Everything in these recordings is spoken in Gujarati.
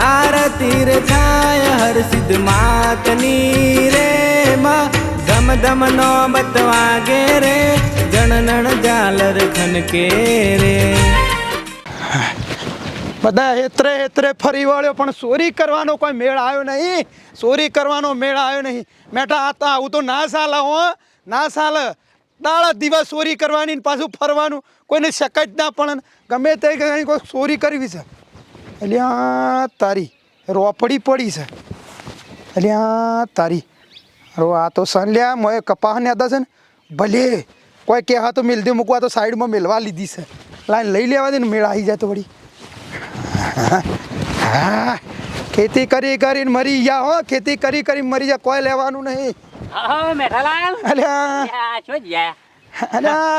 આરતી રે થાય, હર સિદ્ધ માતની રે માં. ધમ ધમ નો બતવાગે રે જણનણ જાલર ખનકે રે. બધા હેતરે હેતરે ફરી વળ્યો, પણ ચોરી કરવાનો કોઈ મેળ આવ્યો નહીં. ચોરી કરવાનો મેળ આવ્યો નહીં. મેઠા હતા આવું તો ના સાલ હો. ના સાલ. દાળ દિવસ ચોરી કરવાની પાછું ફરવાનું. કોઈને શક જ ના પણ ગમે તે કોઈ ચોરી કરવી છે. એટલે આ તારી રોપડી પડી છે. એટલે આ તારી. રો આ તો સંલ્યા મોએ કપાહ ને હતા છે ને. ભલે કોઈ કે હા તો મિલતી મૂકવા તો સાઈડમાં મેળવા લીધી છે. લાઈન લઈ લેવા દે ને મેળ આવી જાય તો વળી. હા ખેતી કરી કરીને મરી ગયા હો ખેતી કરી કરીને મરી જાય કોઈ લેવાનું નહીં. હા મેઠાલાલ અલ્યા. શું ગયા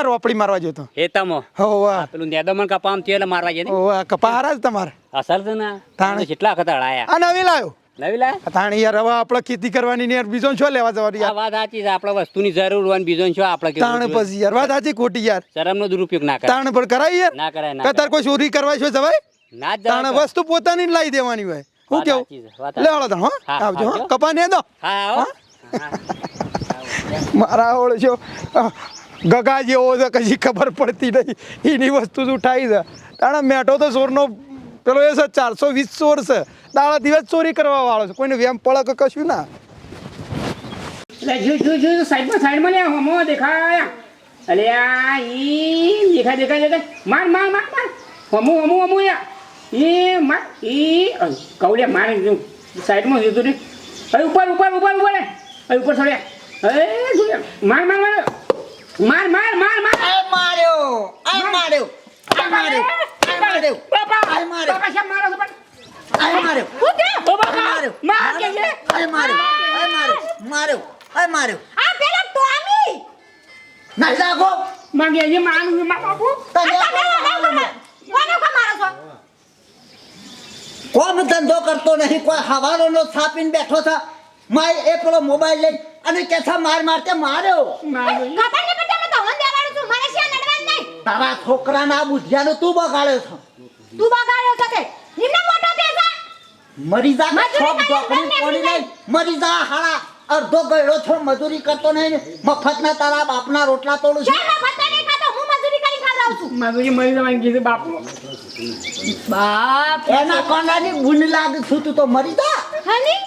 રોપડી મારવા જોતો હેતમો હોવા પેલું નેદમણ કપામ થયો એટલે મારવા જઈને હોવા હારા જ તમારે. અસર છે ને તાણે. કેટલા વખત હળાયા. આ નવી લાવ્યો નવી લાય? આ યાર હવે આપણે ખેતી કરવાની ને યાર બીજો છો લેવા જવાની આ વાત સાચી છે આપણે વસ્તુની જરૂર હોય ને બીજો છો આપણે તાણ પછી યાર વાત સાચી ખોટી યાર. શરમનો દુરુપયોગ ના કરે તાણ પર કરાય યાર? ના કરાય ના કે કોઈ ચોરી કરવા છે જવાય ના તાણ વસ્તુ પોતાની લાવી દેવાની હોય. હું કેવું? લે હાલો તાણ હો. આવજો હો. કપા ને દો હા. મારા ઓળ છો. ગગા જેવો છે, કશી ખબર પડતી નહીં. એની વસ્તુ જ ઉઠાવી છે. દાણા મેઠો તો ચોરનો, પેલો એ છે, ચારસો વીસ ચોર છે. દાડા દિવસ ચોરી કરવા વાળો છે. કોઈને વેમ પળક કશું ના. સાઈડમાં સાઈડમાં લે હમો દેખાયા. અલે આ ઈ, દેખાય દેખાય દેખાય. માર માર માર માર. હમુ હમુ હમુ યા એ, માર ઈ કવડે માર સાઈડમાં જતું રે અરે, ઉપર ઉપર ઉપર ઉપર અરે, ઉપર છોડ્યા અરે માર માર માર. માર માર માર માર. આય માર્યો આય માર્યો આય માર્યો આય માર્યો બાપા આય માર્યો. બાપા શા મારો છો પણ. આય માર્યો. ઓ બાપા માર્યો. માર કે છે? આય માર્યો આય માર્યો માર્યો આય માર્યો. આ પેલા ટોમી. નહીં લાગો માંગે એ મારું માર બાપુ. તને આ કો મારો છો? કોમ ધંધો કરતો નહીં કોઈ હવારોનો છાપીને બેઠો છે. માય એ પેલો મોબાઈલ લઈ અને કે છે માર મારતે માર્યો. ખબર નહીં પડતી અમે તો હવન દેવાનું છું મારે શિયા નડવાનું નહીં તારા છોકરાના બુધિયાનો તું બગાડ્યો છો? તું બગાડ્યો છે તે નિમ્ન મોટો તે મરી જા. છોક તમને પડી. નહીં. મરી જા હાળા. અડધો ગયડો છો મજૂરી કરતો નહીં. ને મફતના તારા બાપના રોટલા તોડું છું. મફત નહીં ખાતો? હું મજૂરી કરી ખાવડાવું છું. મજૂરી મરી જવાનું કીધું બાપુ. બાપ. એના કોંડાની બુન લાગ છું તું તો મરી જા. હની?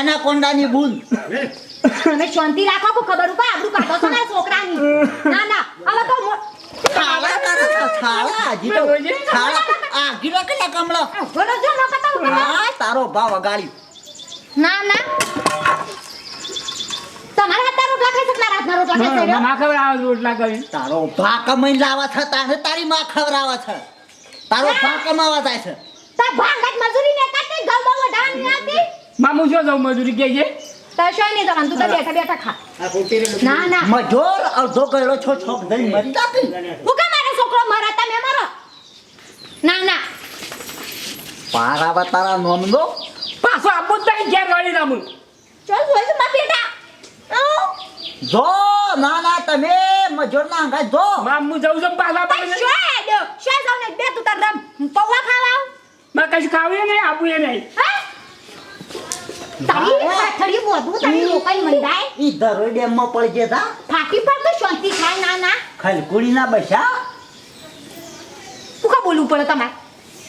એના કોંડાની બુન અને શાંતિ રાખો કો ખબર ઉપર આબરૂ કાઢો છો મારા છોકરાની. ના ના. હવે તો તો કેટલા કમળો? બોલો જો હા તારો ભાવ અગાડી ના ના. તમારા હાથના રોટલા ખાઈ છે મારા રોટલા ખાઈ છે માં ખબર રોટલા કરી તારો ભા કમાઈને લાવા છે તારી માં ખવડાવા છે. તારો ભા કમાવા થાય છે. તા ભાંગત મજૂરી ને મામુ જો જાઉં મજૂરી કે છે? શોય નહીં જવાનું તું તો બેઠા બેઠા ખા. ના ના. મજોર અડધો ગયેલો છો છોક દઈ મરી. હું કે મારો છોકરો મારા તમે મારો? ના ના. પારાવા તારા નોમ નો પાછો આપો નહીં ઘેર વાળી રામું ચાલ જોઈ મારા બેટા. આવ. જો ના ના તમે મજોર ના હંગા જો. મામુ જઉં છું પાછા તાર પાડે શોય દો જાવ ને બે તું તાર રમ. પૌવા ખાવા માં કશું ખાવું નહીં આપું એ નહીં. હા? તારી પાથરી બોધું તારી રોકાઈ મંડાય? ઈ દરોઈ ડેમમાં પડી જતા ફાટી પર તો શાંતિ થાય ના ના. ખલકુડી ના બસા હું? કા બોલવું પડે તમારે?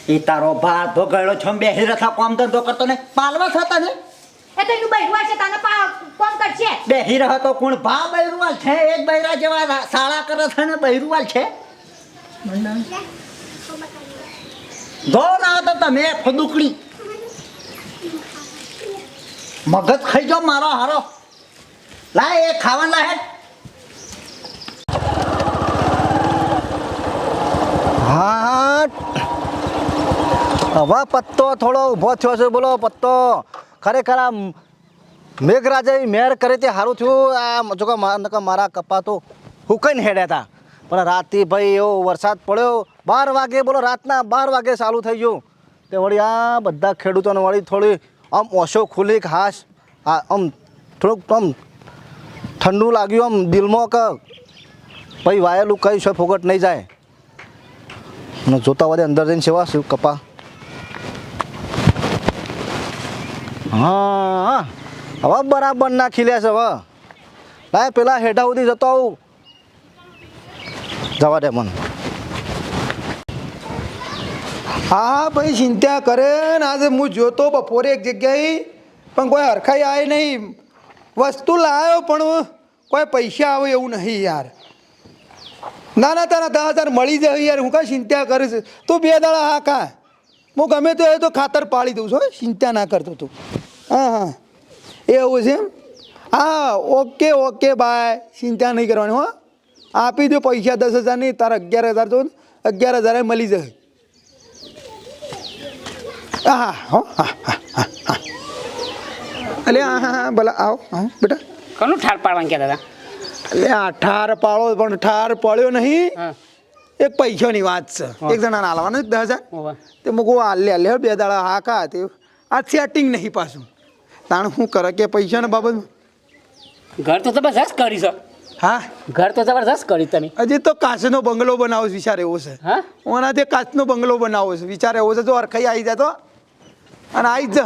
એ તારો ભા ધો ગયેલો છો બેહી રથા કોમ ધંધો કરતો ને. પાલવા થતા ને એ તો એનું બૈરું છે તને પા કોમ કરશે. બેહી રહો તો કોણ? ભા બૈરુવાલ છે એક બૈરા જેવા સાળા કરે છે ને છે. ના તો તમે ફદુકડી. મગજ ખાઈ જાઓ, મારો હારો. લાય, એ ખાવાનું લાય. હા હવે પત્તો થોડો ઊભો થયો છે, બોલો પત્તો. ખરેખર આ મેઘરાજાએ મેર કરી તે સારું થયું. આ જો કે મારા કપા તો હુકાઈને હેડ્યા હતા પણ રાતે ભાઈ એવો વરસાદ પડ્યો. બાર વાગે, બોલો, રાતના બાર વાગે ચાલુ થઈ ગયું. તે વળી આ બધા ખેડૂતોને વળી થોડી આમ ઓછો ખુલી ઘાસ આમ થોડુંક આમ ઠંડુ લાગ્યું આમ દિલમાં કે ભાઈ વાયેલું કઈ છે, ફોગટ નહીં જાય. અને જોતા વધે અંદર જઈને સેવા શું, કપા. હા હવે બરાબર ના ખીલ્યા છે હવે. લાય, પેલા હેઠા સુધી જતો આવું. જવા દે મને. હા, ભાઈ, ચિંતા કરે ને આજે હું જોતો બપોરે એક જગ્યાએ, પણ કોઈ હરખાઈ આવે નહીં. વસ્તુ લાવ્યો પણ કોઈ પૈસા આવે એવું નહીં યાર. ના ના, તારા દસ હજાર મળી જાય યાર, હું કાંઈ ચિંતા કરીશ. તું બે દાડા હા કા હું ગમે તો એ તો ખાતર પાડી દઉં છું ચિંતા ના કરતો તું. હા હા. એવું છે હા, ઓકે ઓકે, બાય. ચિંતા નહીં કરવાની, હો. આપી દો પૈસા દસ હજારની, તારા અગિયાર હજાર તો અગિયાર હજારે મળી જાય. હા હો હા હા હા હા અલે હા હા હા ભલા આવો આવો બેટા. કોનું ઠાર પાડવાનું કહેતા હતા? અલે આ ઠાર પાડો પણ ઠાર પડ્યો નહીં. હા. એક પૈસાની વાત છે. એક જણા હાલવાનું દસ હજાર. તે મૂકું હાલે હાલે બે દાડા હા કા. તે આ સેટિંગ નહીં પાછું. તાણ શું કરે કે પૈસાને બાબત ઘર તો જબરજસ્ત કરી છે. હા. ઘર તો જબરજસ્ત કરી તમે. હજી તો કાચનો બંગલો બનાવો વિચાર એવો છે. હા? ઓનાથી કાચનો બંગલો બનાવો છે વિચાર એવો છે જો અરખાઈ આવી જાય તો અને આવી જ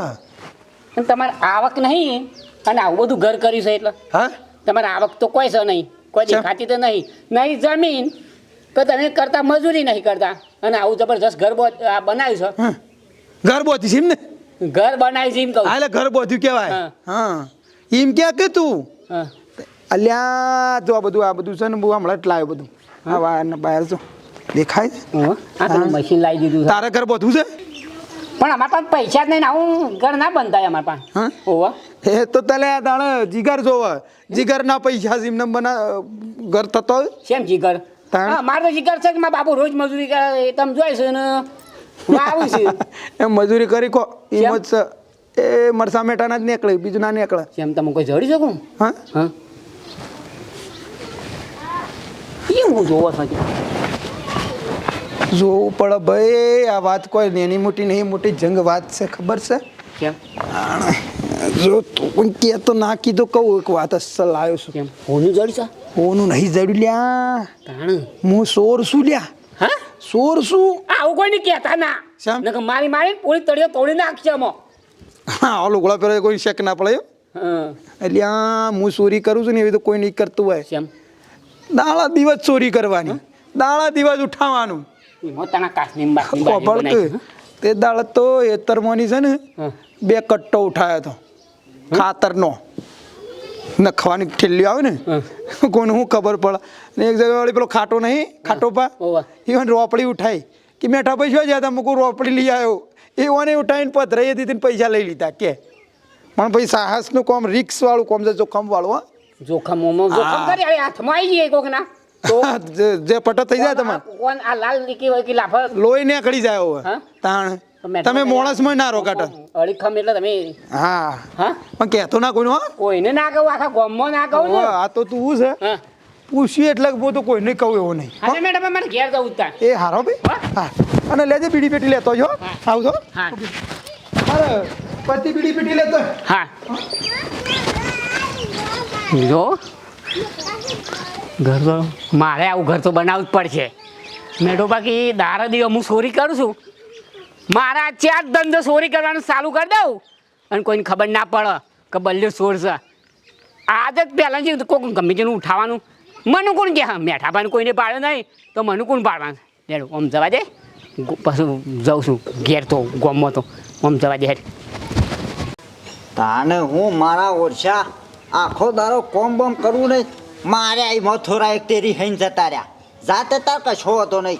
અને તમારે આવક નહીં અને આવું બધું ઘર કર્યું છે એટલે. હા? તમારે આવક તો કોઈ છે નહીં કોઈ. દેખાતી તો નહીં. નહીં જમીન કે તમે કરતા મજૂરી નહીં કરતા. અને આવું જબરજસ્ત ઘર બનાવ્યું છે. ઘર બોધી છે એમ ને? ઘર બનાવ્યું છે એમ કહું. એટલે ઘર બોધ્યું કહેવાય. હા. એમ ક્યાં કે તું? અલ્યા જો આ બધું આ બધું છે ને બહુ હમણાં જ લાવ્યો બધું. હા. બહાર જો. દેખાય છે? આ મશીન લાવી દીધું છે. તારે ઘર બોધવું છે? પણ અમારા પાસે પૈસા જ નહીં ને આવું ઘર ના બંધાય અમારા હા? પાસે ઓવા એ તો તલે આ તાણે જીગર જોવે. જીગરના પૈસા એમને બના ઘર થતો શેમ જીગર? મારો તો જીગર છે કે મારા બાપુ રોજ મજૂરી કરે એ તમે જોઈ ને. ને આવું છે. એમ મજૂરી કરી કો. એ એમ જ એ મરસા મેટાના જ નીકળે બીજું ના નીકળે. એમ તમે કોઈ જડી શકું? હા? હા? એ હું જોવો છો જોવું પડે ભાઈ આ વાત કોઈ નેની મોટી નહીં મોટી જંગ વાત છે ખબર છે? કેમ? જો તું કે તો ના કીધું કહું એક વાત અસલ લાવ્યો છું. કેમ? હોનું જડી છે હોનું નહીં જડ્યું લ્યા. તાણ. હું સોર શું લ્યા. હા? સોર શું આવું કોઈ નહીં કહેતા ના. શેમ? નકર મારી મારી પોલીસ તળિયો તોડી નાખશે અમો હા ઓલો ગોળા પહેરે કોઈ શેક ના પડે હા. એટલે આ હું ચોરી કરું છું ને એવી તો કોઈ નહીં કરતું હોય. શેમ? દાળા દિવસ ચોરી કરવાની. દાળા દિવસ ઉઠાવવાનું. એમાં તના કાચની બાટલી બાટલી ખબર કે તે. દાળ તો એતરમોની છે ને બે કટ્ટો ઉઠાયો હતો. ખાતરનો. નખવાની ઠેલી આવે ને કોને શું ખબર પડે. ને એક જગ્યા વાળી પેલો ખાટો નહીં ખાટો પા ઇવન રોપડી ઉઠાઈ. કે મેઠા પૈસા જ્યાં હતા મૂકું રોપડી લઈ આવ્યો. એવાને ઉઠાવીને પધરાઈ દીધી ને પૈસા લઈ લીધા કે. પણ ભાઈ સાહસનું કોમ રિક્સ વાળું કોમ છે જોખમ વાળું જોખમ જોખમ હાથમાં આવી જાય કોક ના તો જે પટત થઈ જાય તમારે. કોણ આ લાલ લીકી હોય કે લાફા લોહી નીકળી જાય હવે. હા? તાણ. તમે મોણસમાં ના રોકાટો અડીખમ એટલે તમે હા. હા? પણ કહેતો ના કોઈનો હા. કોઈને ના કહું આખા ગામમાં ના કહું ને? આ તો તું છે. પૂછી એટલે હું તો કોઈને કહું એવો નહીં. હા મેડમ મને ઘેર જવું તા એ હારો ભાઈ. હા? અને લેજે બીડી પેટી લેતો જો આવજો. હા. અરે પતિ બીડી પેટી લેતો. હા. જો ઘર તો મારે આવું ઘર તો બનાવવું જ પડશે. મેઠો બાકી દારા દિવસ હું ચોરી કરું છું. મારા ચાર ધંધો ચોરી કરવાનું ચાલુ કરી દઉં. અને કોઈને ખબર ના પડે કે બલ્યો ચોરશે આદત પહેલાં જે કોઈ ગમે તેનું ઉઠાવવાનું મને કોણ કે હા મેઠા પાને કોઈને પાડ્યો નહીં તો મને કોણ પાડવાનું? લેડો આમ જવા દે. પાછું જાઉં છું ઘેર તો ગોમો તો. આમ જવા દે હેડ. તાને હું મારા ઓરછા આખો દારો કોમ બોમ કરવું નહીં. મારે અહીં મથુરા એક તેરી હૈન જતા રહ્યા. જાતે તાર કશો હતો નહીં.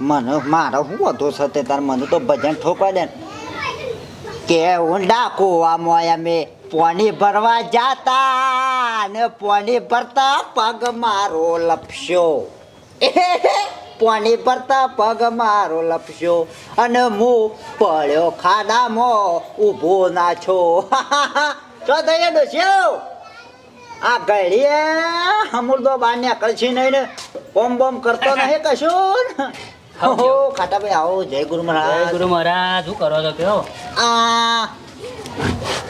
મને, મારો શું હતો સતે તાર? મને તો ભજન ઠોકવા દે. કે ડાકો આમાં અમે પોણી ભરવા જાતા ને પોણી ભરતા પગ મારો લપસ્યો. પોણી ભરતા પગ મારો લપસ્યો. અને હું પડ્યો ખાડામાં ઊભો ના છો તો થઈએ ડોસ્યો આ ઘડીએ હમુરદો બાર ને છે નહીં ને. બોમ બોમ કરતો નહીં કશું હો ખાટા ભાઈ આવો જય ગુરુ મહારાજ. ગુરુ મહારાજ શું કરો છો કયો આ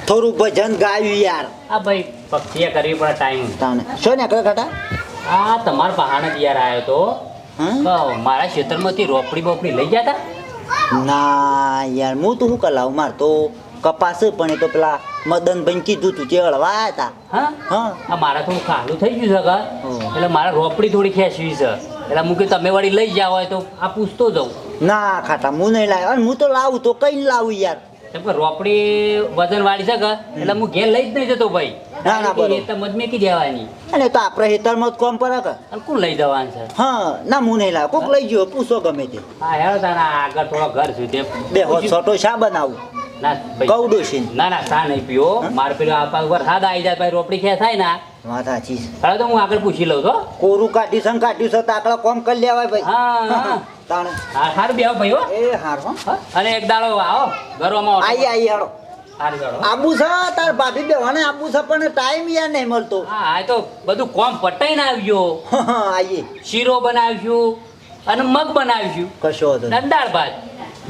થોડું ભજન ગાયું યાર. આ ભાઈ પક્ષીએ કરવી પડે ટાઈમ તાને શું ને કયો ખાટા? આ તમાર પહાડ જ યાર આવ્યો? તો. મારા ક્ષેત્રમાંથી રોપડી બોપડી લઈ ગયા હતા ના યાર હું તો શું કલાવું માર તો કપાસ પણ એ તો પેલા મદનભાઈ કીધું તું જે હળવા હતા. હા? મારા થોડું કાલું થઈ ગયું છે એટલે મારે રોપડી થોડી ખેંચવી છે. એટલે હું કે તમે વાળી લઈ જાવ હોય તો આ પૂછતો જાઉં ના ખાટા હું નહીં લાવ્યો. અને હું તો લાવું તો કઈ લાવું યાર? કેમ કે રોપડી વજન વાળી છે એટલે હું ઘેર લઈ જ નહીં જતો ભાઈ. ના, ના, બરોબર. એ તો મજ મેકી દેવાની. અને તો આપણે હેતરમાં જ કોમ પર કે? કોણ લઈ જવાનું છે? હા ના હું નહીં લાવ કોક લઈ ગયો પૂછો ગમે તે. હા હેરો તારા આગળ થોડો ઘર સુધી. બે હો છોટો શા બનાવું? ના કવડો છે. ના ના સા નહીં પીઓ. મારે પેલો આ વરસાદ આવી જાય ભાઈ રોપડી ખે થાય ને વાત સાચી છે. તો હું આગળ પૂછી લઉં છો કોરું કાઢ્યું છે કાઢ્યું છે તો આકડા કોમ કરી લેવાય ભાઈ. હા હા. તાણે. હા સારું બે ભાઈ હો. એ હાર હો. અને એક દાડો આવો ઘરોમાં આઈ આઈ હાડો આબુ છે તાર ભાભી બેવાને આબુ છે પણ ટાઈમ યાર નહીં મળતો. હા આ તો બધું કોમ પટાઈને આવ્યો આઈએ. શીરો બનાવ્યું અને મગ બનાવ્યું કશો હતો. દાળ ભાત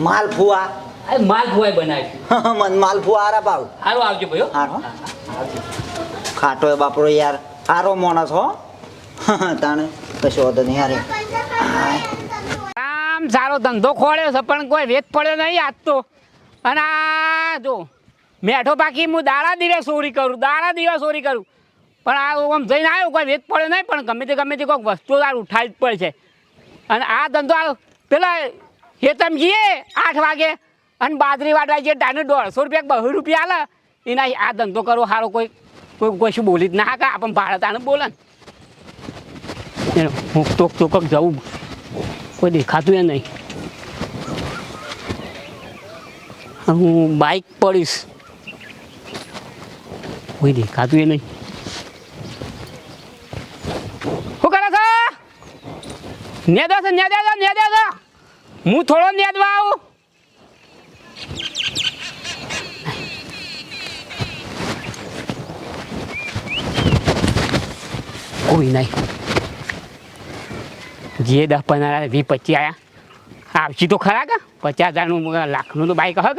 માલફુઆ માલપુઆ બનાવ્યું. મન માલફુઆ આરા ભાવ. સારું આવજો ભાઈ હો. ખાટો બાપરો યાર સારો માણસ હો. તાણે કશો નહીં હારે. આમ સારો ધંધો ખોળ્યો છે પણ કોઈ વેત પડ્યો નહીં આજ તો. અને આ જો મેઠો પાકી હું દાડા દિવસ ચોરી કરું દાડા દિવસ ચોરી કરું. પણ આ આમ જઈને આવ્યો કોઈ વેત પડ્યો નહીં પણ ગમે તે ગમે તે કોઈક વસ્તુ તાર ઉઠાવી જ પડશે. અને આ ધંધો આ પેલા હેતમ જઈએ આઠ વાગે અને બાજરી વાટવા જે ટાઈમે દોઢસો રૂપિયા બસો રૂપિયા આલે, એના આ ધંધો કરવો સારો કોઈ કોઈ કોઈ શું બોલી જ ના કા આપણને ભાડા તાને બોલે હું ચોક ચોક જવું કોઈ દેખાતું એ નહીં. હું બાઇક પડીશ. કોઈ દેખાતું એ નહીં. શું કરે છે? નેદા છે નેદા છે નેદા છે. હું થોડો નેદવા આવું. કોઈ નહીં. જે દસ પંદર વી પચી આયા આવશે તો ખરા કે? પચાસ હજારનું લાખનું તો બાઈક હે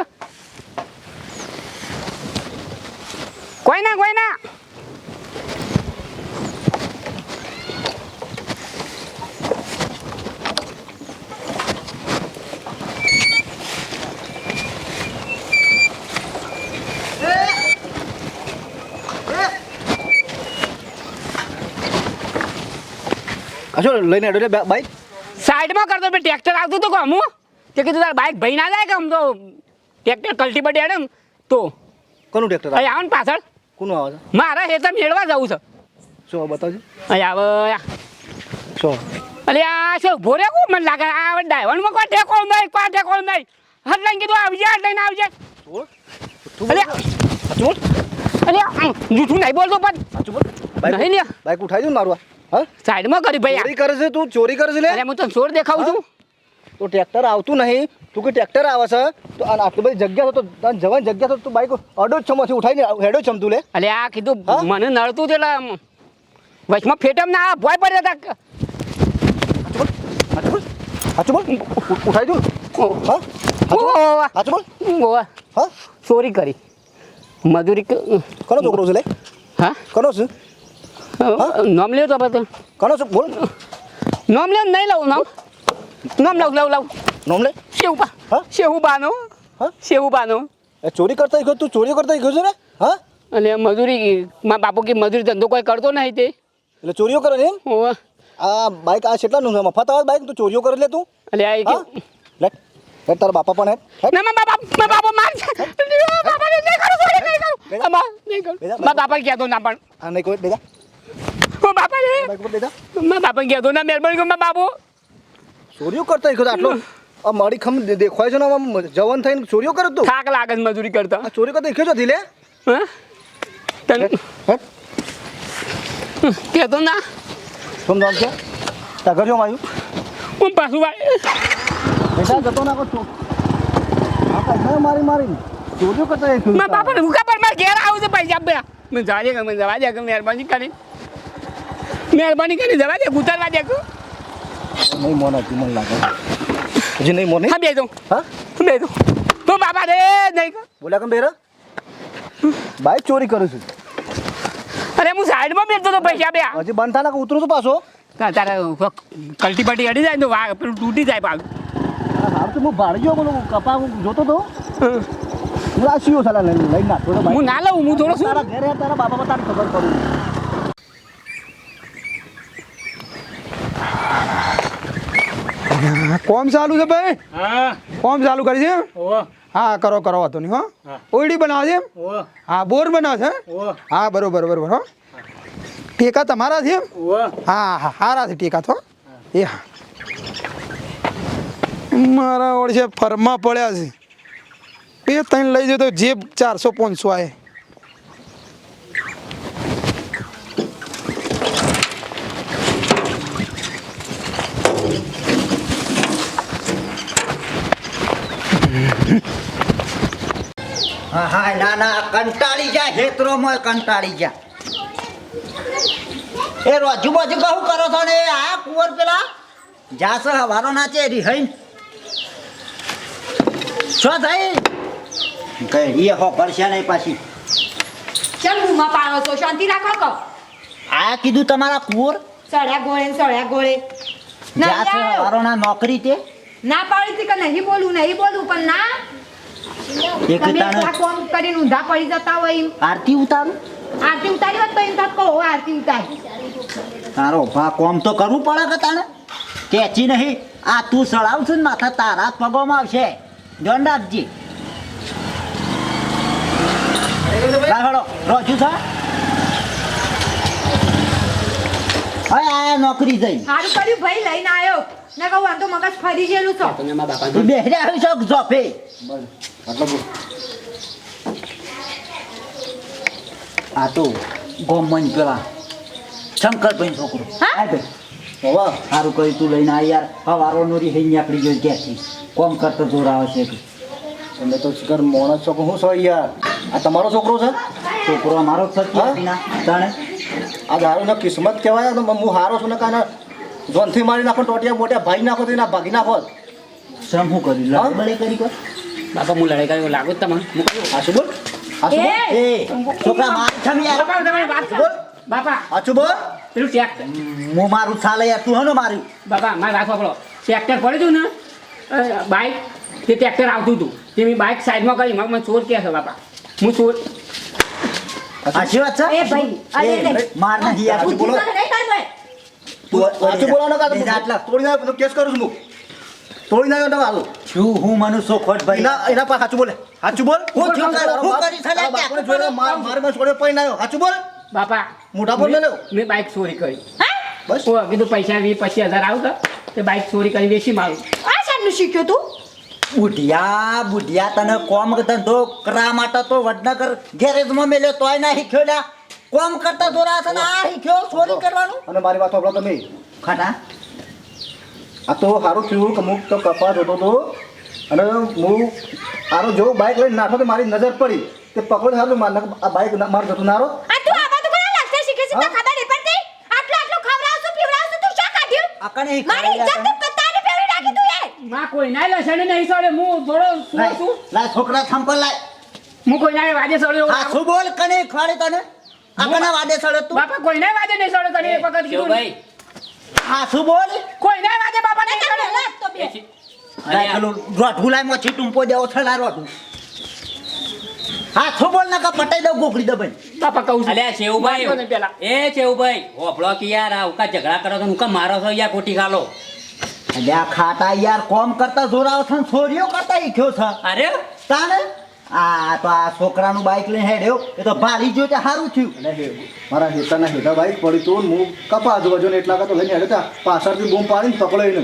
કોઈ ના કોઈ ના. કશો લઈને અડો બાઈક. સાઈડમાં કરતો ભાઈ ટ્રેક્ટર આવતું હતું હું? તે કીધું તાર બાઈક ભાઈ ના જાય કે આમ તો ટ્રેક્ટર કલ્ટી બટી આડે તો કોનું ટ્રેક્ટર અહીં આવો ને પાછળ. કોનું આવે છે? મારે હેતર મેળવા જવું છે. શું બતાવજો? અહીં આવે શું? અરે આ શું ઊભો રે કોણ મને લાગે આ ડાયવરમાં કોઈ ટેકો નહીં કોઈ ટેકો નહીં હટ લઈને કીધું આવી જાય હટ લઈને આવી જાય અરે આમ જૂઠું નહીં બોલતો પણ. સાચું બોલ. બાઈક ઉઠાઈ દઉં મારું. હા? સાઈડમાં કરી ભાઈ ચોરી કરે છે તું? ચોરી કરે છે લે? અરે હું તને છોડ દેખાવું છું. તો ટ્રેક્ટર આવતું નહીં. તું કે ટ્રેક્ટર આવે છે તો આ આટલી બધી જગ્યા તો તને જવાની જગ્યા તો તું બાઈક અડો જ છમાંથી ઉઠાઈને હેડો જ છમ તું લે. અલે આ કીધું? મને નડતું છે એટલે વચમાં ફેટમ ના ભોય પડી જતા સાચું બોલ. સાચું બોલ. ઉઠાઈ દઉં હા? હાચું બોલ. હા? ચોરી કરી. મજૂરી કરો કોનો છોકરો છે લે? હા? કોનો છે? નામ લ્યો તો પછી કોનો છે? બોલ. નામ લ્યો નહીં લઉં નામ. નામ લઉં લઉં લઉં. નામ લે. શેવું બા હા? શેવું બાનો? હા? શેવું બાનો? ચોરી કરતા ગયો તું ચોરી કરતા ગયો છે ને. હા? એટલે મજૂરી મારા બાપુ કે મજૂરી ધંધો કોઈ કરતો નહીં તે. એટલે ચોરીઓ કરે ને એમ? આ બાઈક આ કેટલાનું છે? મફત આવે બાઈક? તું ચોરીઓ કરે લે તું? એટલે આ હા? કે લે. લે તારા બાપા પણ હે. ના મા બાપા મા બાપા માર બાપા નહીં કરું નહીં કરું. નહીં કરું મા બાપા કહેતો ના પણ. આ નહીં કોઈ દેજા ઓ બાપા ને મારા બાપા કહેતો ના મહેરબાની કરો મારા બાપુ. ચોરીઓ કરતા ગયો આટલો? આ મારી ખમ દેખાય છે ને આમ જવાન થઈને ચોરીઓ કરે તો? થાક લાગે છે મજૂરી કરતા. ચોરી કરતા દેખ્યો છે લે? હા? તને હે? કહેતો ના. નામ છે? ઘર હું પાછું વાળી બેટા જતો ના કરતો. આ મારી મારી ચોરીઓ કરતા દેખ્યો બાપા ભૂખા પર મારે ઘેર આવું છે પૈસા આપે મને જવા દે કે મને જવા દે કે મહેરબાની કરી. મહેરબાની કરી જવા દે ઉતારવા દે કે. નહીં મોન તું મને લાગે. હજી નહીં મોન? હા બે દઉં. હા? બે દઉં. તો બાબા રે નહીં બોલા કેમ બેરા? બાઈક ચોરી કરું છું. અરે હું સાઈડમાં બેઠતો તો પૈસા બે. હજી બંધ થાય ને ઉતરું તો પાછો? તારે કલ્ટી પલટી અડી જાય તો વાઘ પેલું તૂટી જાય ભાગ હા તો હું ભાડી ગયો બોલો કપા હું જોતો તો. આ શું સાલા લઈને નાખતો હું ના લઉં હું થોડો તારા ઘરે તારા બાપા તારી ખબર પડું. કોમ ચાલુ છે ભાઈ? હા. કોમ ચાલુ કરી છે હા કરો કરો વાતો નહીં હો. ઓયડી બનાવે છે? હા બોર બનાવે છે હા? બરોબર બરોબર હો. ટેકા તમારા છે હા હા હારા છે ટેકા તો એ હા. મારા ઓળશે ફરમા પડ્યા છે. બે ત્રણ લઈ જતો તો જે ચારસો પાંચસો આવે હા હા ના ના કંટાળી જા હેતરોમાં કંટાળી જા એ રોજુ બાજુ કહું કરો છો ને આ કુંવર પેલા જાસ હવારો નાચે રિહાઈ શું થઈ? કઈ એ હો પડશે નહીં પાછી. ચલ મુમાં પાડો છો શાંતિ રાખો કહો. આ કીધું તમારા કુંવર? સળ્યા ગોળે સળ્યા ગોળે. જાસ હવારો ના નોકરી તે? ના પાડી કે નહીં બોલું નહીં બોલું પણ ના એક તાણે કોમ કરીને ઊંધા પડી જતા હોય આરતી ઉતારું? આરતી ઉતારી હોત તો એમ થાત કહો આરતી ઉતારી. તારો ભા કોમ તો કરવું પડે કે તાને કેચી નહીં. આ તું સળાવશું ને માથા તારા પગોમાં આવશે. રાખડો રોજુ હવે આ નોકરી જઈ સારું કર્યું ભાઈ લઈને આવ્યો ને કહું આમ તો મગજ ફરી ગયેલું છો. તમે મારા બાપા તું બેહર્યા આવી છો જોફે આ તો ગોમન પેલા શંકરભાઈ છોકરો. હા? ભાઈ હવે સારું કર્યું તું લઈને આ યાર હવારો નોરી હઈ નીકળી ગયો ક્યાંથી? કોમ કરતો જોર આવે છે તમે તો શિખર મોણસ છો કે હું છો યાર? આ તમારો છોકરો છે? છોકરો અમારો જ છે તાણે આ દારૂનો કિસ્મત કહેવાય તો હું હારો છું ને કાને જોનથી મારી નાખો ટોટિયા મોટિયા ભાઈ નાખો તો એના ભાગી નાખો. શ્રમ શું કરી લડાઈ કરી કોઈ? બાપા હું લડાઈ કરી લાગુ જ તમને હું કહ્યું. હાચું બોલ? હાચું બોલ? એ! છોકરા માર છમ યાર બાપા તમારી વાત બોલ? બાપા. હાચું બોલ? પેલું ટ્રેક્ટર હું મારું ચાલે યાર તું હનો માર્યું? બાપા મારી વાત સાંભળો. ટ્રેક્ટર પડ્યું હતું ને બાઇક તે ટ્રેક્ટર આવતું હતું. તે મેં બાઇક સાઈડમાં કરી. મને મને ચોર કહે છે બાપા. હું ચોર સાચી વાત છે? એ ભાઈ, અરે એ, રે. માર નહીં યાર બોલો. તો નહીં તાર તું હાચું બોલવાનો કાં બીજા આટલા તોડી નાખ્યો તો કેસ કરું છું હું તોડી નાખ્યો તમે હાલો શું હું મનુષ્ય ખોટ ભાઈ? એના એના પર હાચું બોલે. હાચું બોલ. હું? તારો હું કરી છે બાપને જોઈને માર મારી માં છોડે પડી નાખ્યો. હાચું બોલ. બાપા મોઢા પર મેં- મેં બાઇક ચોરી કરી. બસ. ઓ કીધું પૈસા વીસ પચીસ હજાર આવતા તે. બાઇક ચોરી કરી વેચી મારું. આ શાનું શીખ્યો તું? બુઢિયા બુઢિયા તને કોમ ધંધો કરા માટે તો વડનગર ગેરેજમાં મેલ્યો તોય ના શીખ્યો લ્યા. કોમ કરતા દોરા છે ને આ શીખ્યો ચોરી કરવાનું. અને મારી વાત સાંભળો તમે. ખાટા. આ તો સારું થયું કે હું તો કપા જોતો હતો અને હું આરો જો બાઇક લઈને નાખો તો મારી નજર પડી. તે પકડો સારું માર આ બાઇક માર જતો નારો. આ તું આવા તો કોણ લાગતા શીખે છે તને ખબર નહીં પડતી. આટલું આટલું ખવડાવશું પીવડાવશું તું શા કાઢ્યું? આકણે મારી ઇજ્જત માં કોઈ ના લસણ નહીં સડે. હું થોડો શું છું? લા છોકરા થંપલ લાય. હું કોઈ ના વાજે સડ્યો હા શું બોલ કને ખવાડે તને? આકણે વાજે સળે તું? બાપા કોઈ ના વાજે નહીં સડ્યો તને. એક વખત કીધું ભાઈ. હા શું બોલ? કોઈ ના વાજે બાપા ને સડ્યો. લાગ તો બે. લાય પેલું રોઠું લાય મોછી ટૂંપો દેવો છલા રોઠું હા શું બોલ ના કા પટાઈ દઉં ગોખડી દે ભાઈ બાપા કહું છું. અલ્યા શેવુભાઈ. એ શેવુભાઈ હોભળો કે યાર આ ઉકા ઝઘડા કરો તો ઉકા મારો છો યાર કોટી ખાલો? અલ્યા ખાટા યાર કોમ કરતા જોરાવ છે ને છોરીઓ કરતા ઈખ્યો છે. અરે? તાને? આ તો આ છોકરાનું બાઈક લઈને હેડ્યો. એ તો ભારી ગયો તે સારું થયું. મારા હેતાના હેતા બાઈક પડી તો હું કપા આજુબાજુ ને એટલા તો લઈને હેડતા પાછળથી બૂમ પાડીને પકડો એને.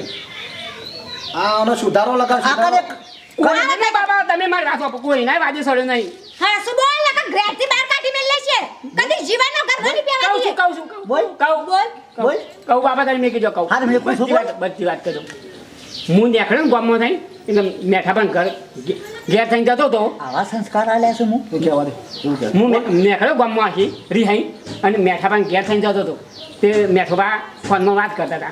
આ આનો સુધારો લગા આકણે કોઈ નહીં બાબા તમે મારી રાખો. કોઈ ના વાજે સડ્યો નહીં. હા શું બોલ લગા ગ્રેડથી બહાર છે કદી જીવાનો ઘર ઘરી કહું કહું છું બોલ. કહું બોલ બોલ. કહું બાબા તને મેં કીધું કહું. હા મેં કોઈ બધી વાત કરું. હું દેખડે ગામમાં થઈ એટલે મેઠા પણ ઘર ઘેર થઈને જતો હતો. આવા સંસ્કાર આલ્યા છે હું એ કહેવા હું મે- ગામમાં રિહાઈ અને મેઠા પણ ઘેર થઈને જતો હતો. તે મેઠોબા ફોનમાં વાત કરતા હતા.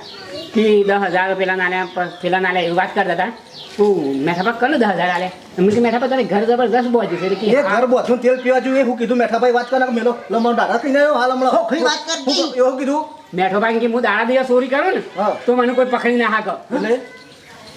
કે દસ હજાર પેલા નાલ્યા પેલા નાલ્યા એવી વાત કરતા હતા. તું મેઠાબા કને દસ હજાર આલે? મેં કે મેઠાબા તારે ઘર જબરદસ્ત બોજી છે. કે એ હા. ઘર બોથું તેલ પીવા જોઈએ હું કીધું મેઠાભાઈ વાત કરે મેલો લમણ દાડા કહીને આવ્યો હાલ હમણાં ખોખરી વાત કરતી. એવું કીધું. મેઠોબા કે હું દાડા દિવસ ચોરી કરું ને તો મને કોઈ પકડી ના હાક. એટલે?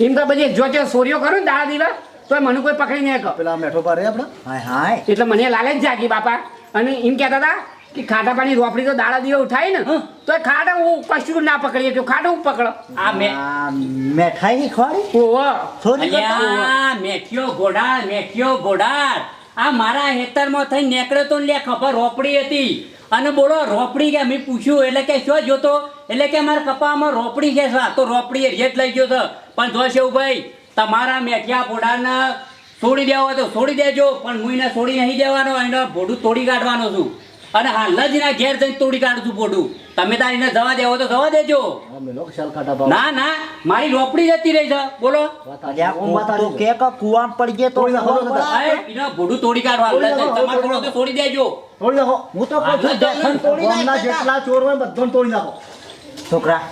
એમ તો પછી જો જો સોરીઓ કરું ને દાડા દીવા તો મને કોઈ પકડી નહીં કહો પેલા મેઠો પારે આપણે. હાય હાય. એટલે મને લાલે જ જાગી બાપા. અને એમ કહેતા હતા કે ખાટા પાણી રોપડી તો દાડા દીવો ઉઠાય ને તો એ ખાટા હું કશું ના પકડી તો ખાટા હું પકડો? આ મે મેઠાઈ ખોરી ઓહો. થોડી મેઠિયો ગોડાળ મેઠિયો ગોડાળ. આ મારા હેતરમાં થઈ નીકળ્યો તો લે ખબર રોપડી હતી. અને બોલો, રોપડી કે મેં પૂછ્યું, એટલે કે શું જોતો? એટલે કે મારા કપામાં રોપડી છે સા તો રોપડી રેટ લઈ ગયો છે. પણ જો છે ભાઈ તમારા મેઠિયા ભોડાને છોડી દેવા તો છોડી દેજો, પણ હું એને છોડી નહીં દેવાનો, એને ભોડું તોડી કાઢવાનો છું. અને હાલ જ એના ઘેર જઈને તોડી કાઢું પોટું તમે તારી ને જવા દેવો તો જવા દેજો. ના ના મારી રોપડી જતી રહી છે. બોલો. કે કે પડી ગયો તો એના ભોડું તોડી કાઢવા. તોડી તમારે થોડો તો તોડી દેજો. તોડી નાખો. હું તો દર્શન તોડી નાખો જેટલા ચોર હોય બધાને તોડી નાખો. છોકરા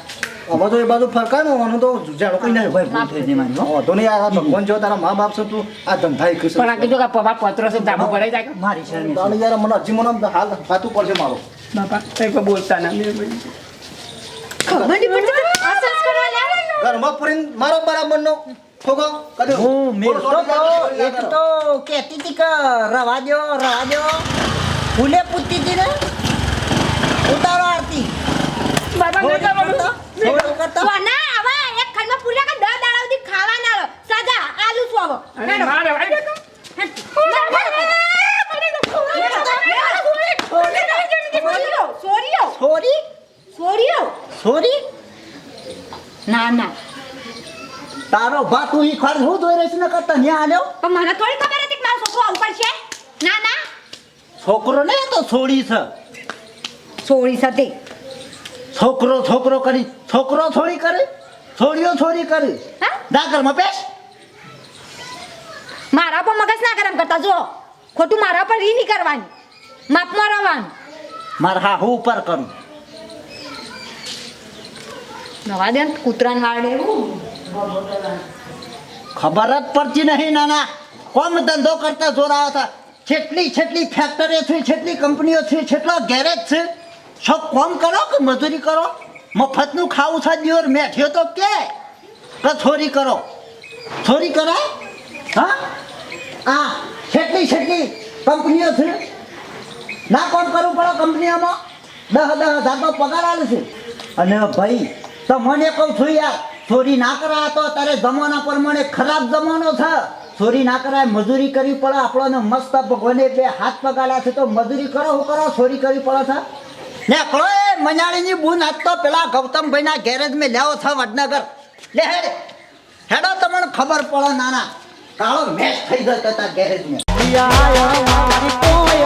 હવે તો એ બાજુ ફરકાય ને તો જાણો કોઈ નહીં ભાઈ ભૂલ થઈ ગઈ મારી હો. તો નહીં આ ભગવાન જો તારા મા બાપ છો તું આ ધંધા એક પણ આ કીધું કે પપ્પા પત્રો છે ધાબુ ભરાઈ જાય મારી શરમે છે. તાણે યાર મને હજી મને હાલ ફાતું પડશે મારો બાપા કઈ કોઈ બોલતા ના મેં બોલ્યું. ખબર નહીં પડતી આ સંસ્કાર વાળા ઘરમાં પૂરીને મારો બરાબરનો ઠોકો કદી હું મેલતો એક તો કહેતી હતી કે રવા દ્યો રવા દ્યો ફૂલે પૂછતી હતી ને ઉતારો આરતી. થોડું કરતો. ના હવે એક ખંડમાં પૂરા કે દસ દાડા સુધી ખાવા ના આવે. સજા આલુ છું હવે. મારે ભાઈ ના ના. તારો ભા તું ઈ ખર હું જોઈ રહીશ ને કરતા ન્યા આલ્યો? પણ મને થોડી ખબર હતી કે મારો છોકરો આવું કરશે ના ના. છોકરો ને તો છોડી છે. સોરી સાથે છોકરો છોકરો કરી છોકરો છોડી કરે છોડીઓ છોડી કરે. હા? દાખલમાં પેશ મારા પર મગજ ના ગરમ કરતા જો ખોટું મારા પર રી નહીં કરવાની. માપમાં રહેવાનું. મારા હા હું ઉપર કરું. નવા દે કૂતરાને વાળે ખબર જ પડતી નહીં નાના. કોમ ધંધો કરતા જોડાવતા હતા છેટલી છેટલી ફેક્ટરીઓ છે છેટલી કંપનીઓ છે છેટલો ગેરેજ છે સબ કોમ કરો કે મજૂરી કરો? મફતનું ખાવું છે દિવસ મેઠ્યો તો કે? થોરી કરો? થોરી કરાય? હા? આ છેટલી છેટલી કંપનીઓ છે. ના કોમ કરવું પડે કંપનીઓમાં? દસ દસ હજાર તો પગાર આવે છે. અને ભાઈ, તમને કહું છું યાર, ચોરી ના કરાય તો અત્યારે જમાના પ્રમાણે ખરાબ જમાનો છે. ચોરી ના કરાય, મજૂરી કરવી પડે આપણને મસ્ત ભગવાને બે હાથ પગાડ્યા છે તો મજૂરી કરો, હું કરો, ચોરી કરવી પડે છે. ને એ મજાળીની બુન આજ તો પેલા ગૌતમભાઈના ગેરેજ મેં લેવો છો વડનગર. લે, હેડ. હેડો, તમને ખબર પડે નાના. કાળો મેચ થઈ જતો તાર ગેરેજમાં. અમારી દુબળી